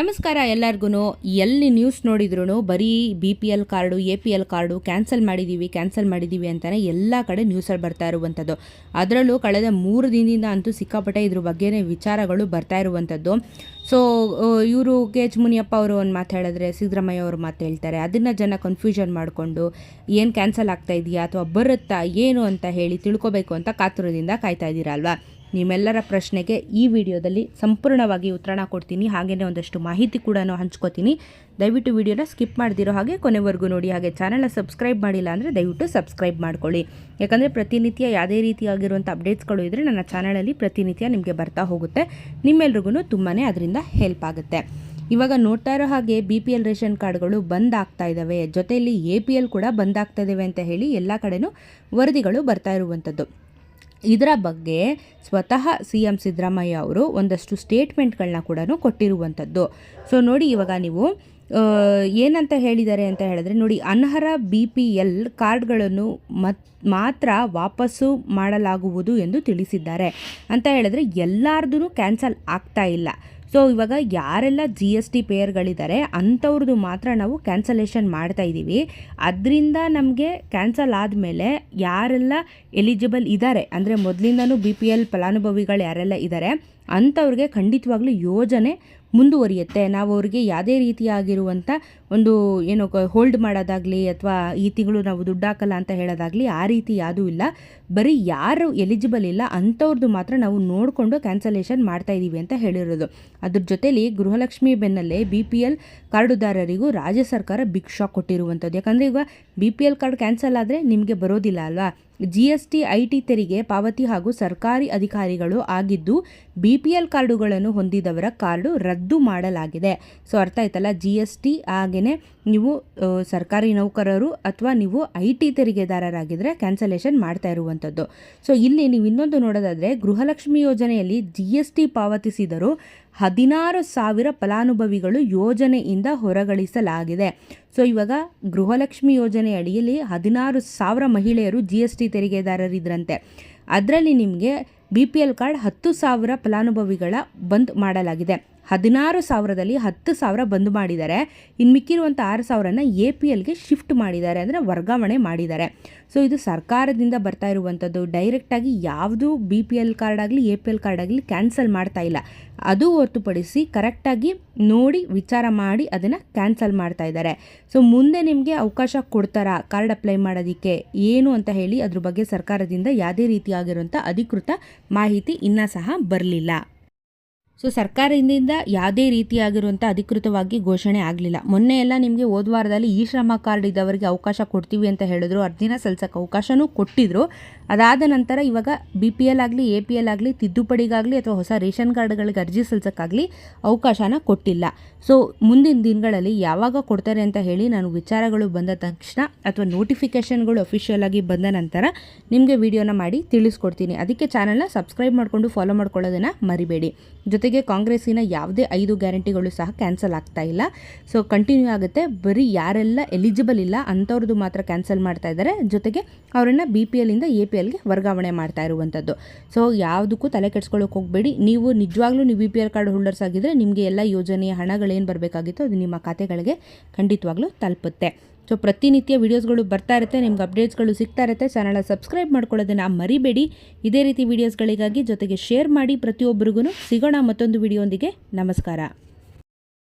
ನಮಸ್ಕಾರ ಎಲ್ಲರಿಗೂ ಎಲ್ಲಿ ನ್ಯೂಸ್ ನೋಡಿದ್ರು ಬರೀ B P L card A P L card cancel ಮಾಡಿದ್ದೀವಿ ಕ್ಯಾನ್ಸಲ್ ಮಾಡಿದ್ದೀವಿ ಅಂತಲೇ ಎಲ್ಲ ಕಡೆ ನ್ಯೂಸಲ್ಲಿ ಬರ್ತಾ ಇರುವಂಥದ್ದು. ಅದರಲ್ಲೂ ಕಳೆದ ಮೂರು ದಿನದಿಂದ ಅಂತೂ ಸಿಕ್ಕಾಪಟ್ಟೆ ಇದ್ರ ಬಗ್ಗೆನೇ ವಿಚಾರಗಳು ಬರ್ತಾ ಇರುವಂಥದ್ದು. ಸೊ ಇವರು ಕೆ ಎಚ್ ಮುನಿಯಪ್ಪ ಅವರು ಒಂದು ಮಾತು ಹೇಳಿದ್ರೆ, ಸಿದ್ದರಾಮಯ್ಯ ಅವರು ಮಾತು ಹೇಳ್ತಾರೆ. ಅದನ್ನು ಜನ ಕನ್ಫ್ಯೂಷನ್ ಮಾಡಿಕೊಂಡು ಏನು ಕ್ಯಾನ್ಸಲ್ ಆಗ್ತಾ ಇದೆಯಾ ಅಥವಾ ಬರುತ್ತಾ, ಏನು ಅಂತ ಹೇಳಿ ತಿಳ್ಕೊಬೇಕು ಅಂತ ಕಾತುರದಿಂದ ಕಾಯ್ತಾ ಇದ್ದೀರಾ ಅಲ್ವಾ? ನಿಮ್ಮೆಲ್ಲರ ಪ್ರಶ್ನೆಗೆ ಈ ವಿಡಿಯೋದಲ್ಲಿ ಸಂಪೂರ್ಣವಾಗಿ ಉತ್ತರಣ ಕೊಡ್ತೀನಿ. ಹಾಗೆಯೇ ಒಂದಷ್ಟು ಮಾಹಿತಿ ಕೂಡ ಹಂಚ್ಕೋತೀನಿ. ದಯವಿಟ್ಟು ವಿಡಿಯೋನ ಸ್ಕಿಪ್ ಮಾಡ್ದಿರೋ ಹಾಗೆ ಕೊನೆವರೆಗೂ ನೋಡಿ. ಹಾಗೆ ಚಾನಲ್ನ ಸಬ್ಸ್ಕ್ರೈಬ್ ಮಾಡಿಲ್ಲ ಅಂದರೆ ದಯವಿಟ್ಟು ಸಬ್ಸ್ಕ್ರೈಬ್ ಮಾಡ್ಕೊಳ್ಳಿ. ಯಾಕಂದರೆ ಪ್ರತಿನಿತ್ಯ ಯಾವುದೇ ರೀತಿಯಾಗಿರುವಂಥ ಅಪ್ಡೇಟ್ಸ್ಗಳು ಇದ್ದರೆ ನನ್ನ ಚಾನಲಲ್ಲಿ ಪ್ರತಿನಿತ್ಯ ನಿಮಗೆ ಬರ್ತಾ ಹೋಗುತ್ತೆ. ನಿಮ್ಮೆಲ್ರಿಗೂ ತುಂಬಾ ಅದರಿಂದ ಹೆಲ್ಪ್ ಆಗುತ್ತೆ. ಇವಾಗ ನೋಡ್ತಾ ಇರೋ ಹಾಗೆ ಬಿ ಪಿ ಎಲ್ ರೇಷನ್ ಕಾರ್ಡ್ಗಳು ಬಂದ್ ಆಗ್ತಾ ಇದ್ದಾವೆ ಜೊತೆಯಲ್ಲಿ ಎ ಪಿ ಎಲ್ ಕೂಡ ಬಂದ್ ಆಗ್ತಾ ಇದ್ದಾವೆ ಅಂತ ಹೇಳಿ ಎಲ್ಲ ಕಡೆನೂ ವರದಿಗಳು ಬರ್ತಾ ಇರುವಂಥದ್ದು. ಇದರ ಬಗ್ಗೆ ಸ್ವತಃ ಸಿ ಎಂ ಸಿದ್ದರಾಮಯ್ಯ ಅವರು ಒಂದಷ್ಟು ಸ್ಟೇಟ್ಮೆಂಟ್ಗಳನ್ನ ಕೂಡ ಕೊಟ್ಟಿರುವಂಥದ್ದು. ಸೊ ನೋಡಿ ಇವಾಗ ನೀವು ಏನಂತ ಹೇಳಿದ್ದಾರೆ ಅಂತ ಹೇಳಿದ್ರೆ, ನೋಡಿ ಅನರ್ಹ ಬಿ ಪಿ ಎಲ್ ಕಾರ್ಡ್ಗಳನ್ನು ಮತ್, ಮಾತ್ರ ವಾಪಸ್ಸು ಮಾಡಲಾಗುವುದು ಎಂದು ತಿಳಿಸಿದ್ದಾರೆ. ಅಂತ ಹೇಳಿದ್ರೆ ಎಲ್ಲಾರ್ದು ಕ್ಯಾನ್ಸಲ್ ಆಗ್ತಾ ಇಲ್ಲ. ಸೊ ಇವಾಗ ಯಾರೆಲ್ಲ ಜಿ ಎಸ್ ಟಿ ಪೇಯರ್ಗಳಿದ್ದಾರೆ ಅಂಥವ್ರದ್ದು ಮಾತ್ರ ನಾವು ಕ್ಯಾನ್ಸಲೇಷನ್ ಮಾಡ್ತಾ ಇದ್ದೀವಿ. ಅದರಿಂದ ನಮಗೆ ಕ್ಯಾನ್ಸಲ್ ಆದಮೇಲೆ ಯಾರೆಲ್ಲ ಎಲಿಜಿಬಲ್ ಇದ್ದಾರೆ, ಅಂದರೆ ಮೊದಲಿಂದನೂ ಬಿ ಪಿ ಎಲ್ ಫಲಾನುಭವಿಗಳು ಯಾರೆಲ್ಲ ಇದ್ದಾರೆ, ಅಂಥವ್ರಿಗೆ ಖಂಡಿತವಾಗ್ಲೂ ಯೋಜನೆ ಮುಂದುವರಿಯುತ್ತೆ. ನಾವು ಅವರಿಗೆ ಯಾವುದೇ ರೀತಿಯಾಗಿರುವಂಥ ಒಂದು ಏನೋ ಹೋಲ್ಡ್ ಮಾಡೋದಾಗಲಿ ಅಥವಾ ಈ ತಿಂಗಳು ನಾವು ದುಡ್ಡು ಹಾಕಲ್ಲ ಅಂತ ಹೇಳೋದಾಗಲಿ ಆ ರೀತಿ ಯಾವುದೂ ಇಲ್ಲ. ಬರೀ ಯಾರು ಎಲಿಜಿಬಲ್ ಇಲ್ಲ ಅಂಥವ್ರದ್ದು ಮಾತ್ರ ನಾವು ನೋಡಿಕೊಂಡು ಕ್ಯಾನ್ಸಲೇಷನ್ ಮಾಡ್ತಾ ಇದ್ದೀವಿ ಅಂತ ಹೇಳಿರೋದು. ಅದ್ರ ಜೊತೆಯಲ್ಲಿ ಗೃಹಲಕ್ಷ್ಮಿ ಬೆನ್ನಲ್ಲೇ ಬಿ ಪಿ ಎಲ್ ಕಾರ್ಡುದಾರರಿಗೂ ರಾಜ್ಯ ಸರ್ಕಾರ ಬಿಗ್ ಶಾಕ್ ಕೊಟ್ಟಿರುವಂಥದ್ದು. ಯಾಕಂದರೆ ಈಗ B P L card cancel ಆದರೆ ನಿಮಗೆ ಬರೋದಿಲ್ಲ ಅಲ್ವಾ? ಜಿ ಐಟಿ ತೆರಿಗೆ, ಪಾವತಿ ಹಾಗೂ ಸರ್ಕಾರಿ ಅಧಿಕಾರಿಗಳು ಆಗಿದ್ದು ಬಿ ಪಿ ಎಲ್ ಕಾರ್ಡುಗಳನ್ನು ಹೊಂದಿದವರ ಕಾರ್ಡು ರದ್ದು ಮಾಡಲಾಗಿದೆ. ಸೊ, ಅರ್ಥ ಆಯ್ತಲ್ಲ? ಜಿ ಎಸ್ ಟಿ ಹಾಗೆಯೇ ನೀವು ಸರ್ಕಾರಿ ನೌಕರರು ಅಥವಾ ನೀವು ಐ ಟಿ ತೆರಿಗೆದಾರರಾಗಿದ್ದರೆ ಕ್ಯಾನ್ಸಲೇಷನ್ ಮಾಡ್ತಾ ಇರುವಂಥದ್ದು. ಸೊ ಇಲ್ಲಿ ನೀವು ಇನ್ನೊಂದು ನೋಡೋದಾದರೆ ಗೃಹಲಕ್ಷ್ಮಿ ಯೋಜನೆಯಲ್ಲಿ ಜಿ ಎಸ್ ಟಿ ಪಾವತಿಸಿದರು ಹದಿನಾರು ಸಾವಿರ ಫಲಾನುಭವಿಗಳು ಯೋಜನೆಯಿಂದ ಹೊರಗಳಿಸಲಾಗಿದೆ. ಸೊ ಇವಾಗ ಗೃಹಲಕ್ಷ್ಮಿ ಯೋಜನೆ ಅಡಿಯಲ್ಲಿ ಹದಿನಾರು ಸಾವಿರ ಮಹಿಳೆಯರು ಜಿ ಎಸ್ ಟಿ ತೆರಿಗೆದಾರರಿದ್ರಂತೆ. ಅದರಲ್ಲಿ ನಿಮಗೆ ಬಿ ಪಿ ಎಲ್ ಕಾರ್ಡ್ ಹತ್ತು ಸಾವಿರ ಫಲಾನುಭವಿಗಳ ಬಂದ್ ಮಾಡಲಾಗಿದೆ. ಹದಿನಾರು ಸಾವಿರದಲ್ಲಿ ಹತ್ತು ಸಾವಿರ ಬಂದು ಮಾಡಿದ್ದಾರೆ. ಇನ್ನು ಮಿಕ್ಕಿರುವಂಥ ಆರು ಸಾವಿರನ ಎ ಪಿ ಎಲ್ಗೆ ಶಿಫ್ಟ್ ಮಾಡಿದ್ದಾರೆ ಅಂದರೆ ವರ್ಗಾವಣೆ ಮಾಡಿದ್ದಾರೆ. ಸೊ ಇದು ಸರ್ಕಾರದಿಂದ ಬರ್ತಾ ಇರುವಂಥದ್ದು ಡೈರೆಕ್ಟಾಗಿ ಯಾವುದೂ ಬಿ ಪಿ ಎಲ್ ಕಾರ್ಡ್ ಆಗಲಿ ಎ ಪಿ ಎಲ್ ಕಾರ್ಡ್ ಆಗಲಿ ಕ್ಯಾನ್ಸಲ್ ಮಾಡ್ತಾ ಇಲ್ಲ. ಅದು ಹೊರತುಪಡಿಸಿ ಕರೆಕ್ಟಾಗಿ ನೋಡಿ, ವಿಚಾರ ಮಾಡಿ ಅದನ್ನು ಕ್ಯಾನ್ಸಲ್ ಮಾಡ್ತಾ ಇದ್ದಾರೆ. ಸೊ ಮುಂದೆ ನಿಮಗೆ ಅವಕಾಶ ಕೊಡ್ತಾರಾ? ಕಾರ್ಡ್ ಅಪ್ಲೈ ಮಾಡೋದಕ್ಕೆ ಏನು ಅಂತ ಹೇಳಿ ಅದ್ರ ಬಗ್ಗೆ ಸರ್ಕಾರದಿಂದ ಯಾವುದೇ ರೀತಿಯಾಗಿರುವಂಥ ಅಧಿಕೃತ ಮಾಹಿತಿ ಇನ್ನೂ ಸಹ ಬರಲಿಲ್ಲ. ಸೊ ಸರ್ಕಾರದಿಂದ ಯಾವುದೇ ರೀತಿಯಾಗಿರುವಂಥ ಅಧಿಕೃತವಾಗಿ ಘೋಷಣೆ ಆಗಲಿಲ್ಲ. ಮೊನ್ನೆ ಎಲ್ಲ ನಿಮಗೆ ಹೋದ ವಾರದಲ್ಲಿ ಈ ಶ್ರಮ ಕಾರ್ಡ್ ಇದ್ದವರಿಗೆ ಅವಕಾಶ ಕೊಡ್ತೀವಿ ಅಂತ ಹೇಳಿದ್ರು. ಅರ್ಜಿನ ಸಲ್ಸಕ್ಕೆ ಅವಕಾಶನೂ ಕೊಟ್ಟಿದ್ರು. ಅದಾದ ನಂತರ ಇವಾಗ ಬಿ ಪಿ ಎಲ್ ಆಗಲಿ ಎ ಪಿ ಎಲ್ ಆಗಲಿ, ತಿದ್ದುಪಡಿಗಾಗಲಿ ಅಥವಾ ಹೊಸ ರೇಷನ್ ಕಾರ್ಡ್ಗಳಿಗೆ ಅರ್ಜಿ ಸಲ್ಸೋಕ್ಕಾಗಲಿ ಅವಕಾಶನ ಕೊಟ್ಟಿಲ್ಲ. ಸೊ ಮುಂದಿನ ದಿನಗಳಲ್ಲಿ ಯಾವಾಗ ಕೊಡ್ತಾರೆ ಅಂತ ಹೇಳಿ ನಾನು ವಿಚಾರಗಳು ಬಂದ ತಕ್ಷಣ ಅಥವಾ ನೋಟಿಫಿಕೇಷನ್ಗಳು ಅಫಿಷಿಯಲ್ ಆಗಿ ಬಂದ ನಂತರ ನಿಮಗೆ ವಿಡಿಯೋನ ಮಾಡಿ ತಿಳಿಸ್ಕೊಡ್ತೀನಿ. ಅದಕ್ಕೆ ಚಾನಲ್ನ ಸಬ್ಸ್ಕ್ರೈಬ್ ಮಾಡಿಕೊಂಡು ಫಾಲೋ ಮಾಡ್ಕೊಳ್ಳೋದನ್ನು ಮರಿಬೇಡಿ. ಜೊತೆಗೆ ಕಾಂಗ್ರೆಸ್ಸಿನ ಯಾವುದೇ ಐದು ಗ್ಯಾರಂಟಿಗಳು ಸಹ ಕ್ಯಾನ್ಸಲ್ ಆಗ್ತಾ ಇಲ್ಲ. ಸೊ ಕಂಟಿನ್ಯೂ ಆಗುತ್ತೆ. ಬರೀ ಯಾರೆಲ್ಲ ಎಲಿಜಿಬಲ್ ಇಲ್ಲ, ಅಂಥವ್ರದ್ದು ಮಾತ್ರ ಕ್ಯಾನ್ಸಲ್ ಮಾಡ್ತಾ ಇದ್ದಾರೆ. ಜೊತೆಗೆ ಅವರನ್ನು ಬಿ ಪಿ ಎಲ್ಲಿಂದ ಎ ಎಲ್ಗೆ ವರ್ಗಾವಣೆ ಮಾಡ್ತಾ ಇರುವಂಥದ್ದು. ಸೊ, ಯಾವುದಕ್ಕೂ ತಲೆ ಕೆಡ್ಸ್ಕೊಳ್ಳೋಕೆ ಹೋಗಬೇಡಿ. ನೀವು ನಿಜವಾಗ್ಲೂ ನೀವು B P L card holders ಆಗಿದ್ದರೆ ನಿಮಗೆ ಎಲ್ಲ ಯೋಜನೆಯ ಹಣಗಳೇನು ಬರಬೇಕಾಗಿತ್ತು ಅದು ನಿಮ್ಮ ಖಾತೆಗಳಿಗೆ ಖಂಡಿತವಾಗ್ಲೂ ತಲುಪುತ್ತೆ. ಸೊ, ಪ್ರತಿನಿತ್ಯ ವೀಡಿಯೋಸ್ಗಳು ಬರ್ತಾ ಇರುತ್ತೆ, ನಿಮ್ಗೆ ಅಪ್ಡೇಟ್ಸ್ಗಳು ಸಿಗ್ತಾ ಇರುತ್ತೆ. ಚಾನಲ್ ಸಬ್ಸ್ಕ್ರೈಬ್ ಮಾಡ್ಕೊಳ್ಳೋದನ್ನು ಮರಿಬೇಡಿ. ಇದೇ ರೀತಿ ವೀಡಿಯೋಸ್ಗಳಿಗಾಗಿ ಜೊತೆಗೆ ಶೇರ್ ಮಾಡಿ ಪ್ರತಿಯೊಬ್ಬರಿಗೂ ಸಿಗೋಣ ಮತ್ತೊಂದು ವಿಡಿಯೋಂದಿಗೆ ನಮಸ್ಕಾರ.